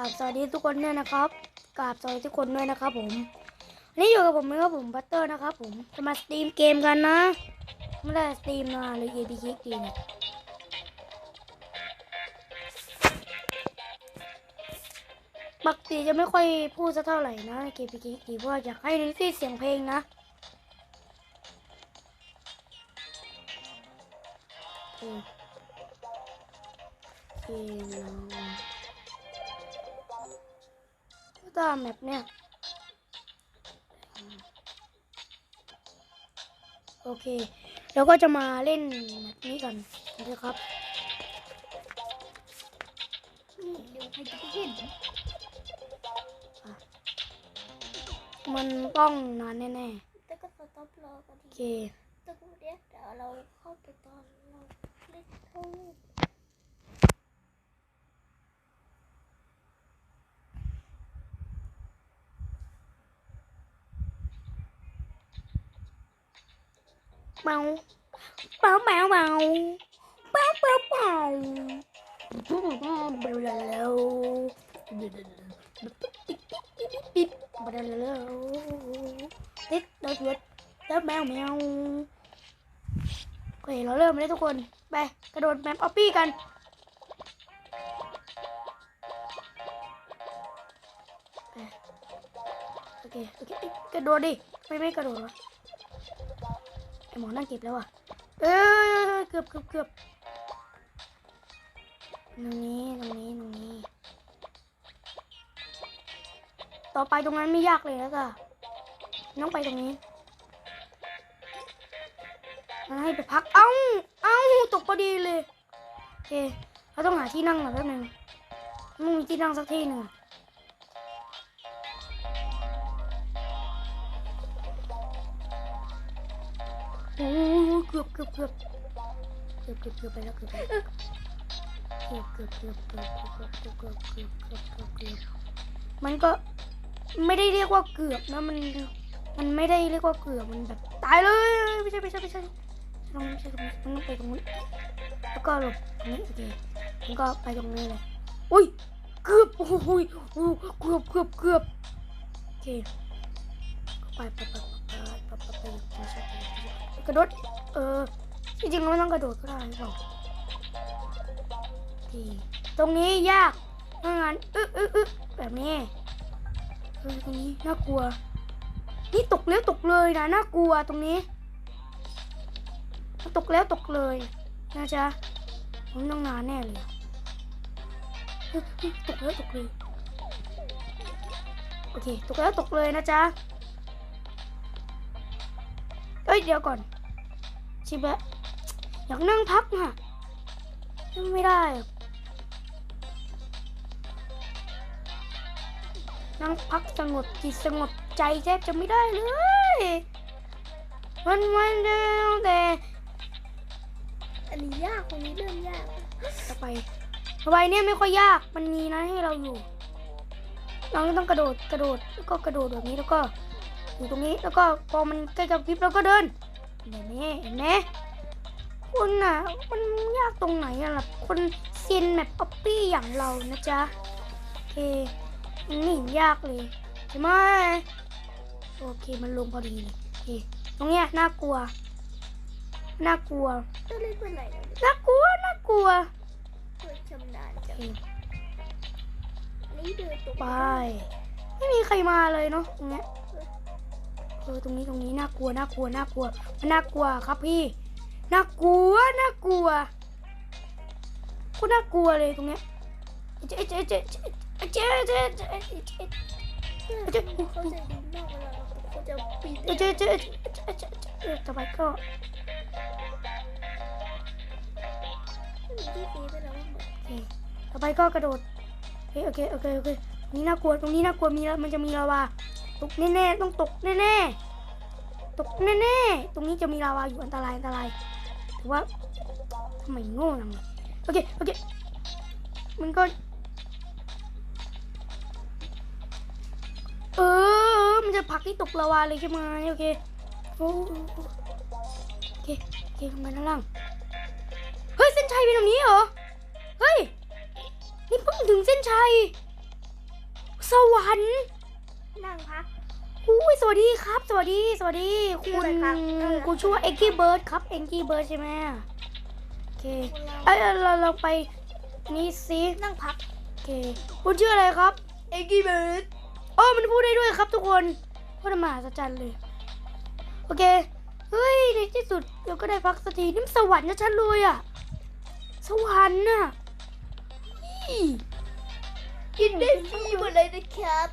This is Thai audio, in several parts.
กราบสวัสดีทุกคนด้วยนะครับกราบสวัสดีทุกคนด้วยนะครับผมนี่อยู่กับผมนะครับผมบัตเตอร์นะครับผมจะมาสตรีมเกมกันนะไม่ได้สตรีมนาเลย a p k กีเนี่ยปกติจะไม่ค่อยพูดสักเท่าไหร่นะเกม a p k กีเพราะอยากให้เน้นที่เสียงเพลงนะโอเคน ตามแมปเนี่ย โอเค แล้วก็จะมาเล่นแมปนี้กันนะครับเดี๋ยวใครจะเห็นมันต้องนานแน่ๆแต่ก็สต็อปรอกันๆโอเคแต่กูเดี๋ยวเดี๋ยวเราเข้าไปตอนเราเล่นเท่า เมาเมาเมาเมาเมาเมาเมาเบลลาโลปิ๊บเบลลาโลติ๊ดเดินวดเดินแมวแมวโอเคเราเริ่มเลยทุกคน ไป กระโดดแมปออปปี้กันโอเคโอเคกระโดดดิ ไม่ไม่กระโดดวะไอ หมอนั่งเก็บแล้วอะ เออเกือบเกือบเกือบตรงนี้ตรงนี้ตรงนี้ ต่อไปตรงนั้นไม่ยากเลยแล้วก็ต้องไปตรงนี้มันให้ไปพัก เอ้า เอ้าตกพอดีเลย โอเค เราต้องหาที่นั่งหน่อยแป๊บนึงมันมีที่นั่งสักที่หนึ่ง โอ้เกือบเกือบเกือบเกือบเกือบเกือบไปแล้วเกือบเกือบเกือบเกือบเกือบเกือบเกือบเกือบเกือบเกือบเกือบเกือบมันก็ไม่ได้เรียกว่าเกือบนะมันมันไม่ได้เรียกว่าเกือบมันแบบตายเลยไม่ใช่ไม่ใช่ไม่ใช่ตรงนี้ไม่ใช่ตรงนี้มันต้องไปตรงนู้แล้วก็หลบตรงนี้โอเคมันก็ไปตรงนี้เลยอุ้ยเกือบโอ้โหยโอ้โหเกือบเกือบเกือบโอเคไปไปไป กระโดด เออจริงๆเราไม่ต้องกระโดดก็ได้หรอกโอเคตรงนี้ยากถ้างั้นอึ๊อึ๊อึ๊แบบนี้เออตรงนี้น่ากลัว นี่ตกแล้วตกเลยนะน่ากลัวตรงนี้ตกแล้วตกเลยนะจ๊ะผมต้องนานแน่เลยตกแล้วตกเลย โอเค ตกแล้วตกเลยนะจ๊ะ เอ้ยเดี๋ยวก่อนชิบะอยากนั่งพักน่ะนั่งไม่ได้ นั่งพักสงบจิตสงบใจแทบจะไม่ได้เลยวันวันเดียวแต่อันนี้ยากคนนี้เริ่มยากต่อไปต่อไปเนี่ยไม่ค่อยยากมันมีนะให้เราอยู่ เราต้องกระโดดกระโดดแล้วก็กระโดดแบบนี้แล้วก็ อยู่ตรงนี้แล้วก็พอมันใกล้กับพริบเราก็เดินแบบนี้เห็นไหมคุณน่ะมันยากตรงไหนอะล่ะคนเซียนแบบป๊อปปี้อย่างเรานะจ๊ะโอเคมันไม่เห็นยากเลยใช่ไหมโอเคมันลงพอดีเลยโอเคตรงเนี้ยน่ากลัวน่ากลัวต้องเล่นเมื่อไหร่เราเนี่ยน่ากลัวน่ากลัวชำนาญจังนี่เดินตรงไปไม่มีใครมาเลยเนาะตรงเนี้ย ออตรงนี้ตรงนี้น่ากลัวน่ากลัวน่ากลัวมันน่ากลัวครับพี่น่ากลัวน่ากลัวก็น่ากลัวเลยตรงเนี้ยเจ๊เจ๊เจ๊เจ๊เจ๊เจ๊เจ๊เจ๊เจ๊เขาใจดีมากเวลาเขาจะปีนเจ๊เจ๊เจ๊เจ๊เจ๊ต่อไปก็ต่อไปก็กระโดดโอเคโอเคโอเคโอเคตรงนี้น่ากลัวตรงนี้น่ากลัวมีแล้วมันจะมีลาวา ตกแน่ๆต้องตกแน่ๆตกแน่ๆตรงนี้จะมีลาวาอยู่อันตรายอันตรายถือว่าทำไมโง่จังเลยโอเคโอเคมันก็ เออมันจะผักที่ตกลาวาเลยใช่ไหมโอเคโอ้โอเคโอเคทำไมด้านล่างเฮ้ยเส้นชัยเป็นแบบนี้เหรอเฮ้ยนี่เพิ่งถึงเส้นชัยสวรรค์ นั่งพัก อุ้ยสวัสดีครับ สวัสดี สวัสดี ชื่คุอณอะไรครับเออ คุณชื่อว่าเอ็กกี้เบิร์ดครับเอ็กกี้เบิร์ดใช่ไหมโอเคเอ้ยเราเราไปนี่สินั่งพัก โอเค คุณชื่ออะไรครับ เอ็กกี้เบิร์ดโอ้มันพูดได้ด้วยครับทุกคนพูดมหาศาลเลย โอเค เฮ้ยในที่สุดเราก็ได้พักสักทีนี่มันสวรรค์นะฉันเลยอะสวรรค์น่ะเฮ้ยกินได้ฟรีหมดเลยนะครับ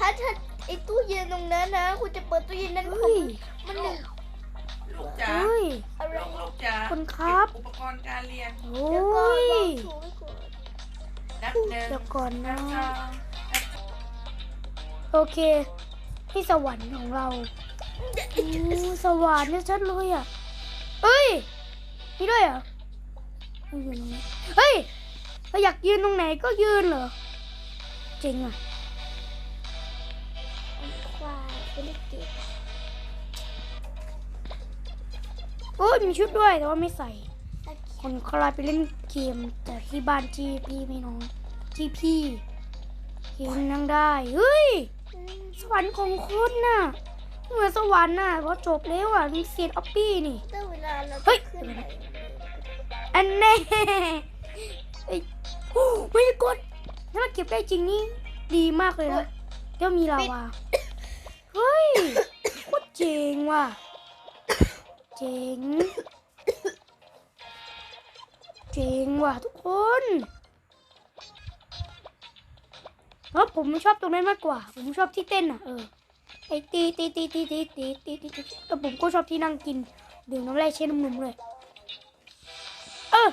ถ้าถ้าไอตู้เย็นตรงนั้นนะ คุณจะเปิดตู้เย็นนั้นผเฮ้มยมันหนึ่งลูกจ๋าเฮ้ย อะไรลูกลูกจ๋าคุณครับเก็อุปกรณ์การเรียนโอเดี๋ยวก่อน้ยวางถูไว้ก่อนนับหนึ่งเดี๋ยวก่อนนะ นับสองนับโอเค ที่สวรรค์ของเราอู้สวรรค์เนี่ยชัดเลยอะเอ้ยนี่ด้วยเหรอไม่ยืนตรงนี้เฮ้ยเราอยากยืนตรงไหนก็ยืนเหรอ จริงอะ ด็กโอ้ยมีชุดด้วยแต่ว่าไม่ใส่ตะคนคลายไปเล่นเกมแต่ที่บ้านที่พี่ไม่น้องที่พี่ที่นั่งได้ เฮ้ยเกียบสวรรค์ของคุณน่ะเหมือนสวรรค์น่ะเพราะจบแล้วอะมีเซียนออปปี้นี่แต่เวลาเราเฮ้ยขึ้นไปอันแน่ไอ้โอ้ไม่ได้กดถ้ามันเก็บได้จริงนี่ดีมากเลยนะเดี๋ยวมีลาวา เฮ้ยโคตรเจ๋งว่ะ เจ๋ง เจ๋งว่ะทุกคนแล้วผมชอบตรงนั้นมากกว่า ผมชอบที่เต้นอะ เออ ไอตีตีตีตีตีตีตีตีแล้วผมก็ชอบที่นั่งกินดื่มน้ำแร่เช่นนุ่มๆเลยเออ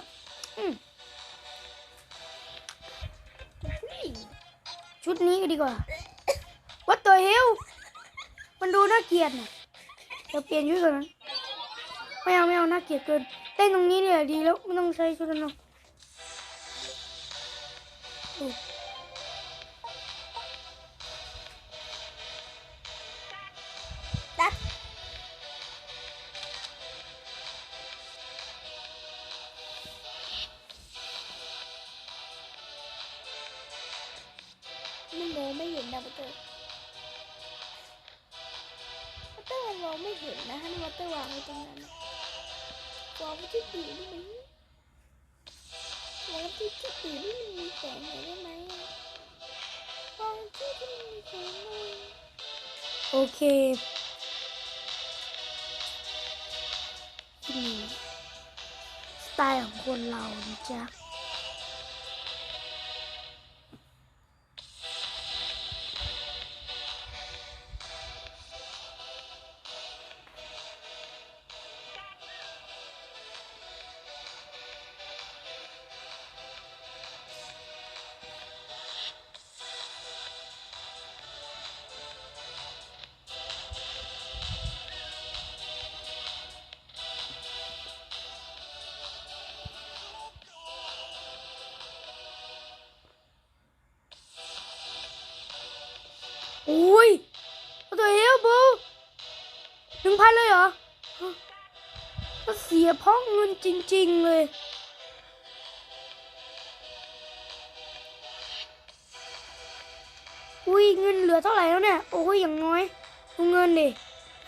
ชุดนี้ก็ดีกว่า What the hell มันดูน่าเกลียดน่ะเดี๋ยวเปลี่ยนชุดก่อนนะไม่เอาไม่เอาน่าเกลียดเกินเต้นตรงนี้เนี่ยดีแล้วไม่ต้องใช้ชุดนั้นหรอก โอเคนี่สไตล์ของคนเรานะจ๊ะ หนึ่งพันเลยเหรอก็เสียเพราะเงินจริง ๆ เลย อุ้ยเงินเหลือเท่าไหร่แล้วเนี่ย โอ้ยอย่างน้อยดูเงินดิ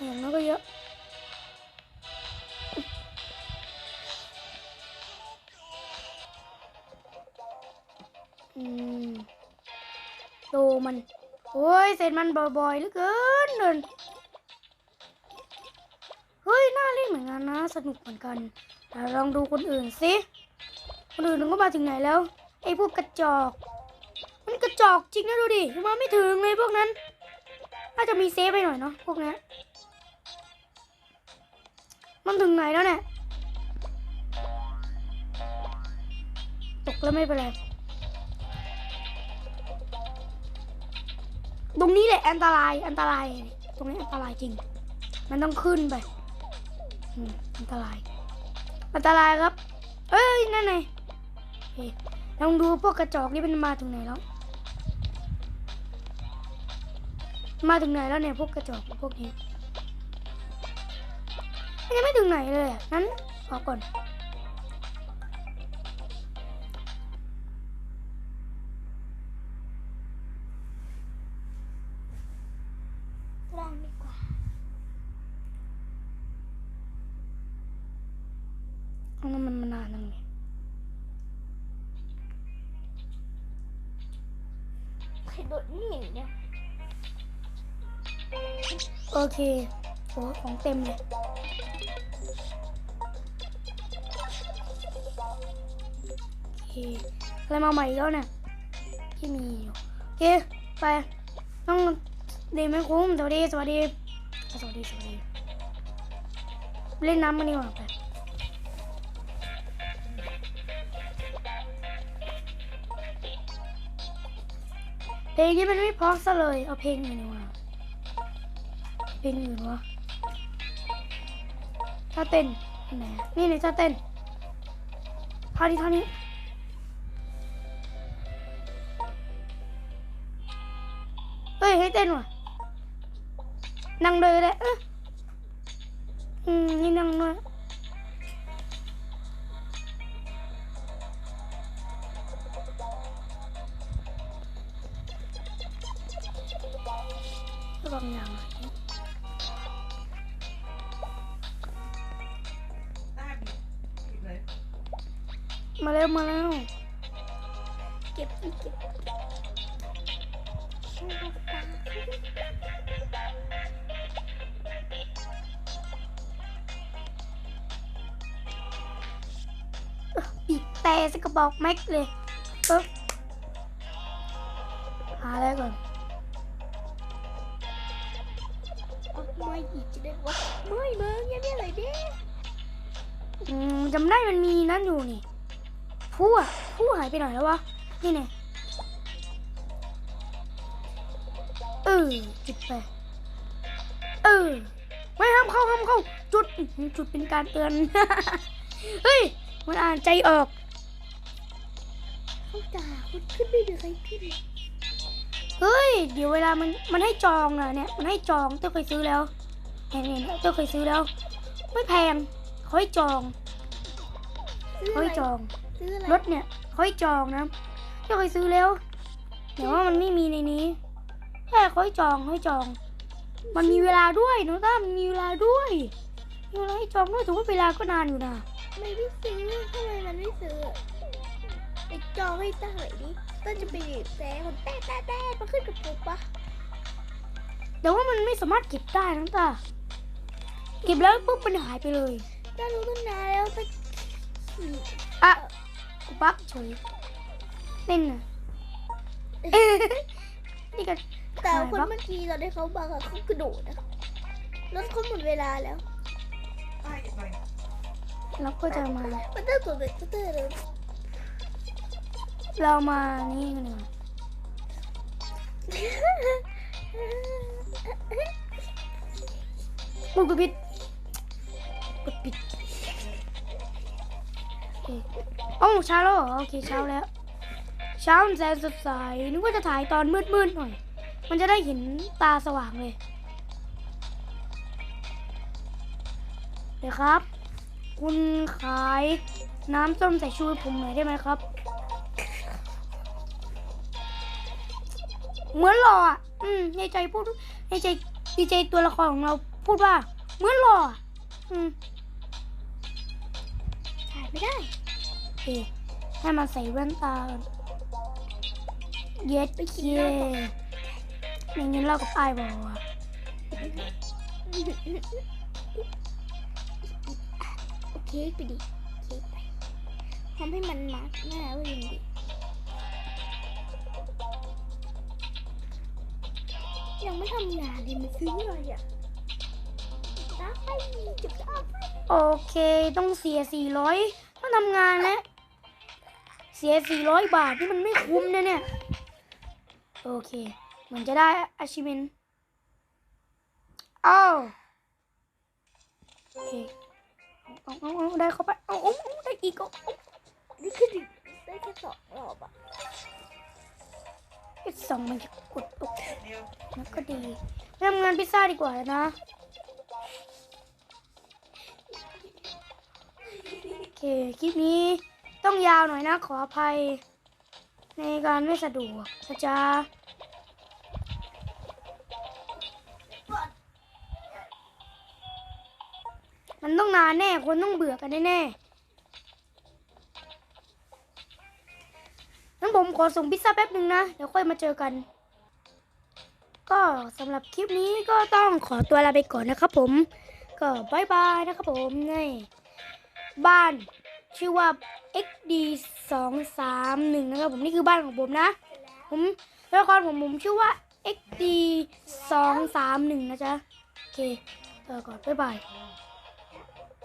อย่างน้อยก็เยอะอืมดูมัน โอ้ยเสร็จมันบ่อยๆเหลือเกินเดิน ฮ้ยน่าเล่นเหมือนกันนะ สนุกเหมือนกันแต่ลองดูคนอื่นสิคนอื่นมันก็มาถึงไหนแล้วไอ้พวกกระจอก มันกระจอกจริงนะดูดิมาไม่ถึงเลยพวกนั้นน่าจะมีเซฟไปหน่อยเนาะพวกนี้นมันถึงไหนแล้วเนี่ยตกแล้วไม่เป็นไรตรงนี้แหละอันตรายอันตรายตรงนี้อันตรายจริง มันต้องขึ้นไป อันตราย อันตรายครับ เอ้ย นั่นไงลองดูพวกกระจอกนี่เป็นมาถึงไหนแล้ว มาถึงไหนแล้วเนี่ยพวกกระจอกพวกนี้ยังไม่ถึงไหนเลยนั้นออกก่อน โดดนี่เนี่ย โอเคโอ้ของเต็มเลยโอเคอะไรมาใหม่แล้วเนี่ยที่มีอยู่โอเคไปต้องเดีไหมคุ้มสวัสดีสวัสดีสวัสดีสวัสดีเล่นน้ำมันดีกว่าไป พลงนี้มันไม่เพราะซะเลย เอาเพลงอื่นดีกว่าเพลงอื่นวะถ้าเต้นไหนนี่นี่ถ้าเต้นท่านี้ท่านี้เฮ้ยให้เต้นว่ะนั่งเลยเลยเอะอืมนี่นั่งด้วย ระวังอย่างมาแล้วมาแล้วเก็บอีกเก็บช่างตาปีกแต่สกระบอกแม็กเลยปึ๊บหาอะไรก่อน อาไม่อีกจะได้ว่าไม่เบิ้งยังไม่อะไรเด้อืมจำได้มันมีนั่นอยู่นี่ผู้อะผู้หายไปไหนแล้ววะนี่ไงเออจุดไปเออไม่ห้ามเข้าห้ามเข้าจุดอื้อหือจุดเป็นการเตือนเฮ้ยมันอ่านใจออกเขาด่าคนขึ้นไม่มีใครขึ้นเฮ้ย เดี๋ยวเวลามันมันให้จองอะเนี่ย มันให้จองเต้าเคยซื้อแล้ว เห็นเห็นเต้าเคยซื้อแล้ว ไม่แพงเขาให้จองซื้อเขาอะไรให้จองซื้ออะไรรถเนี่ยเขาให้จองนะเต้าเคยซื้อแล้วแต่ว่ามันไม่มีในนี้ แค่เขาให้จองเขาให้จอง มันมีเวลาด้วยน้องต้ามันมีเวลาด้วยมีเวลาให้จองด้วยถือว่าเวลาก็นานอยู่นะไม่ได้ซื้อทำไมมันไม่ซื้อไปจองให้ต้าหน่อยดิต้าจะไปบีบแต่คนแต่แต่แต่มาขึ้นกับปุ๊บปะแต่ว่ามันไม่สามารถเก็บได้น้องต้า เก็บแล้วปุ๊บมันหายไปเลยต้ารู้ตั้งนานแล้วต้าขี่อะกูบักเฉยเล่นน่ะนี่ก็แต่คนบักเมื่อกี้ตอนที่เขาบังอะเขากระโดดอะรถเขาหมดเวลาแล้วได้อีกหน่อยแล้วก็จะมามันต้องตัวเด็กเตอร์เลยเรามานี่กันดีกว่ามึงกดปิ โอเคเอ้เช้าแล้วเหรอโอเคเช้าแล้ว เช้าแสนสดใสนึกว่าจะถ่ายตอนมืดๆหน่อย มันจะได้เห็นตาสว่างเลย เดี๋ยวครับ คุณขายน้ำส้มสายชูผมหน่อยได้ไหมครับ เหมือนหล่ออืมในใจพูดในใจดีใจตัวละครของเราพูดว่า เหมือนหล่ออืม ไม่ได้โอเคให้มันใส่แว่นตา เย็ดไปเคียในเงินเล่ากับไอ้ายบอกว่าโอเคไปดิเค้กไปทำให้มันมาร์กหน้าไว้ยังดียังไม่ทำงานเลยมาซื้ออะไรอะตาไฟเก็บตาไฟ โอเคต้องเสียสี่ร้อยต้องทำงานแล้วเสียสี่ร้อยบาทนี่มันไม่คุ้มนะเนี่ย โอเค เหมือนจะได้ achievement อ้าวโอเคเอาเอาเอาเอาได้เข้าไปเอาเอาเอาได้อีกเอาเอานี่คือได้แค่สองรอบอะไอ้สองมันจะกดตกเดียวมันก็ดีไปทำงานพิซซ่าดีกว่านะ เค คลิปนี้ต้องยาวหน่อยนะ ขออภัย ในการไม่สะดวกนะจ๊ะมันต้องนานแน่ คนต้องเบื่อกันแน่ๆงั้นผมขอส่งพิซซ่าแป๊บหนึ่งนะ เดี๋ยวค่อยมาเจอกัน ก็สำหรับคลิปนี้ก็ต้องขอตัวลาไปก่อนนะครับผม ก็บายบายนะครับผมนี่ บ้านชื่อว่า XD 2 3 1นะครับผมนี่คือบ้านของผมนะ ผมตัวละครของผมชื่อว่า XD 2 3 1นะจ๊ะ โอเคเจอก่อนบ๊ายบาย